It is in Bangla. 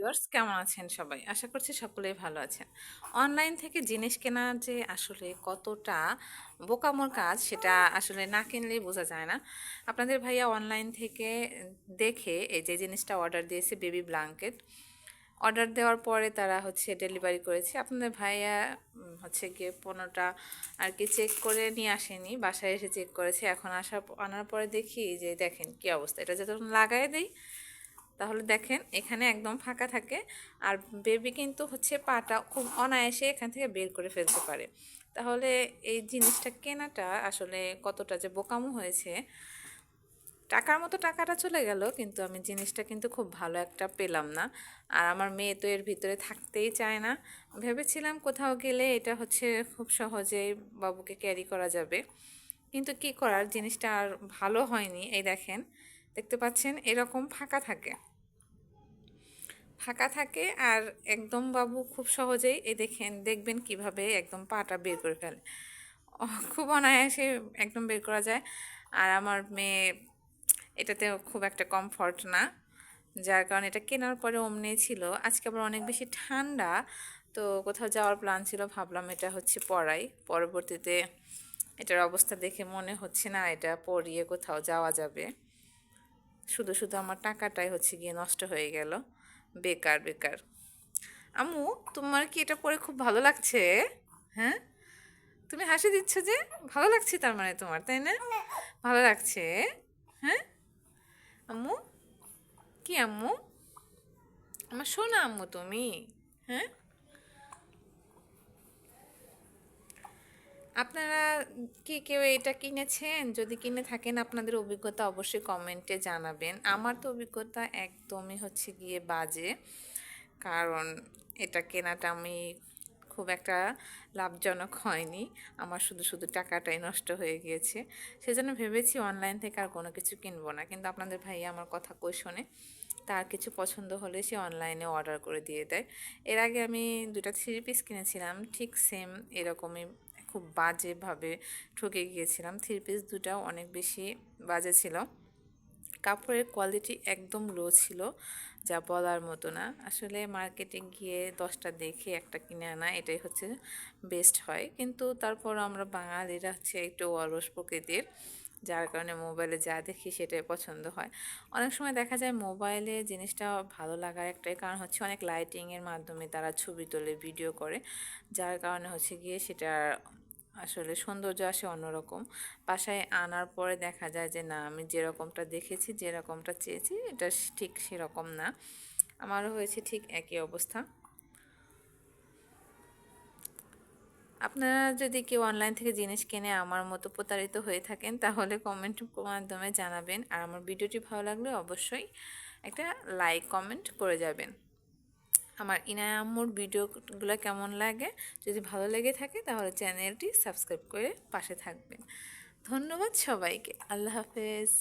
ভিউয়ার্স, কেমন আছেন সবাই? আশা করছি সকলেই ভালো আছেন। অনলাইন থেকে জিনিস কেনা যে আসলে কতটা বোকামোর কাজ, সেটা আসলে না কিনলেই বোঝা যায় না। আপনাদের ভাইয়া অনলাইন থেকে দেখে এই যে জিনিসটা অর্ডার দিয়েছে বেবি ব্ল্যাঙ্কেট, অর্ডার দেওয়ার পরে তারা হচ্ছে ডেলিভারি করেছে। আপনাদের ভাইয়া হচ্ছে গিয়ে পণ্যটা আর কি চেক করে নিয়ে আসেনি, বাসায় এসে চেক করেছে। এখন আসার আনার পরে দেখি যে দেখেন কি অবস্থা। এটা যখন লাগাই দেই তাহলে দেখেন এখানে একদম ফাঁকা থাকে। আর বেবি কিন্তু হচ্ছে পাটা খুব অনায়াসে এখান থেকে বের করে ফেলতে পারে। তাহলে এই জিনিসটা কেনাটা আসলে কতটা যে বোকামো হয়েছে, টাকার মতো টাকাটা চলে গেল, কিন্তু আমি জিনিসটা কিন্তু খুব ভালো একটা পেলাম না। আর আমার মেয়ে তো এর ভিতরে থাকতেই চায় না। ভেবেছিলাম কোথাও গেলে এটা হচ্ছে খুব সহজেই বাবুকে ক্যারি করা যাবে। কিন্তু কি করার? জিনিসটা আর ভালো হয়নি। এই দেখেন, দেখতে পাচ্ছেন এরকম ফাঁকা থাকে। ফাঁকা থাকে আর একদম বাবু খুব সহজেই এ দেখেন, দেখবেন কীভাবে একদম পাটা বের করে ফেলে। খুব অনায়াসে একদম বের করা যায়। আর আমার মেয়ে, এটাতে খুব একটা কমফর্ট না, যার কারণে এটা কেনার পরে অমনি ছিল। আজকে আবার অনেক বেশি ঠান্ডা, তো কোথাও যাওয়ার প্ল্যান ছিল, ভাবলাম এটা হচ্ছে পড়াই। পরবর্তীতে এটার অবস্থা দেখে মনে হচ্ছে না, এটা পরিয়ে কোথাও যাওয়া যাবে। শুধু শুধু আমার টাকাটাই হচ্ছে গিয়ে নষ্ট হয়ে গেল। বেকার বেকার। আম্মু, তোমার কি এটা পরে খুব ভালো লাগছে? হ্যাঁ? তুমি হাসি দিচ্ছ যে, ভালো লাগছে তার মানে তোমার, তাই না? ভালো লাগছে হ্যাঁ? আম্মু? কি আম্মু? আমার শোনা আম্মু তুমি হ্যাঁ? আপনারা কি কেউ এটা কিনেছেন? যদি কিনে থাকেন, আপনাদের অভিজ্ঞতা অবশ্যই কমেন্টে জানাবেন। আমার তো অভিজ্ঞতা একদমই হচ্ছে গিয়ে বাজে। কারণ এটা কেনাটা আমি খুব একটা লাভজনক হয়নি। আমার শুধু শুধু টাকাটাই নষ্ট হয়ে গিয়েছে। সেজন্য ভেবেছি অনলাইন থেকে আর কোনো কিছু কিনবো না। কিন্তু আপনাদের ভাইয়া আমার কথা কই শোনে, তার কিছু পছন্দ হলে সে অনলাইনে অর্ডার করে দিয়ে দেয়। এর আগে আমি দুটা থ্রি পিস কিনেছিলাম, ঠিক সেম এরকমই খুব বাজেভাবে ঠকে গিয়েছিলাম। থ্রি পিস দুটাও অনেক বেশি বাজে ছিল। কাপড়ের কোয়ালিটি একদম লো ছিল, যা বলার মতো না। আসলে মার্কেটে গিয়ে দশটা দেখে একটা কিনে আনা, এটাই হচ্ছে বেস্ট হয়। কিন্তু তারপর আমরা বাঙালিরা হচ্ছে একটু অলস প্রকৃতির, যার কারণে মোবাইলে যা দেখি সেটাই পছন্দ হয়। অনেক সময় দেখা যায় মোবাইলে জিনিসটা ভালো লাগার একটাই কারণ হচ্ছে অনেক লাইটিংয়ের মাধ্যমে তারা ছবি তোলে ভিডিও করে। যার কারণে হচ্ছে গিয়ে সেটা আসলে সৌন্দর্য আসে অন্যরকম। বাসায় আনার পরে দেখা যায় যে, না, আমি যেরকমটা দেখেছি, যেরকমটা চেয়েছি, এটা ঠিক সেরকম না। আমারও হয়েছে ঠিক একই অবস্থা। আপনারা যদি কেউ অনলাইন থেকে জিনিস কিনে আমার মতো প্রতারিত হয়ে থাকেন, তাহলে কমেন্ট মাধ্যমে জানাবেন। আর আমার ভিডিওটি ভালো লাগলে অবশ্যই একটা লাইক কমেন্ট করে যাবেন। আমার ইনায় আম্মুর ভিডিওগুলো কেমন লাগে? যদি ভালো লেগে থাকে তাহলে চ্যানেলটি সাবস্ক্রাইব করে পাশে থাকবেন। ধন্যবাদ সবাইকে। আল্লাহ হাফেজ।